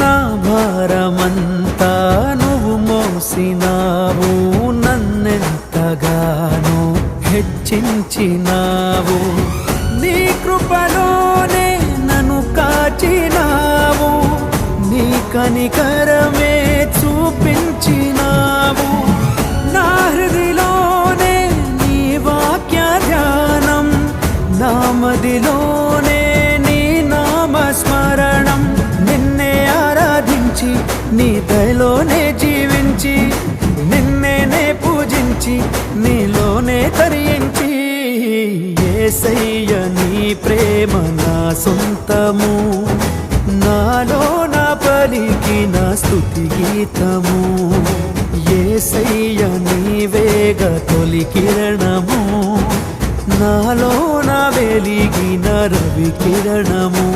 నా భారమంతా నువ్వు మోసినావు నన్నెంతగానో హెచ్చించినావు. నీ కృపలోనే నన్ను కాచినావు నీ కనికరమే చూపించినావు. నా హృదిలోనే నీ వాక్య ధ్యానం నా ధరించి నీ దయలోనే జీవించి నిన్నేనే పూజించి నీలోనే తరించి. ఏసయ్య నీ ప్రేమ నా సొంతము నాలో నా పలికి నా స్థుతి గీతము. ఏసయ్య నీవేగ తొలి కిరణము నాలో నా వెలిగిన రవి కిరణము.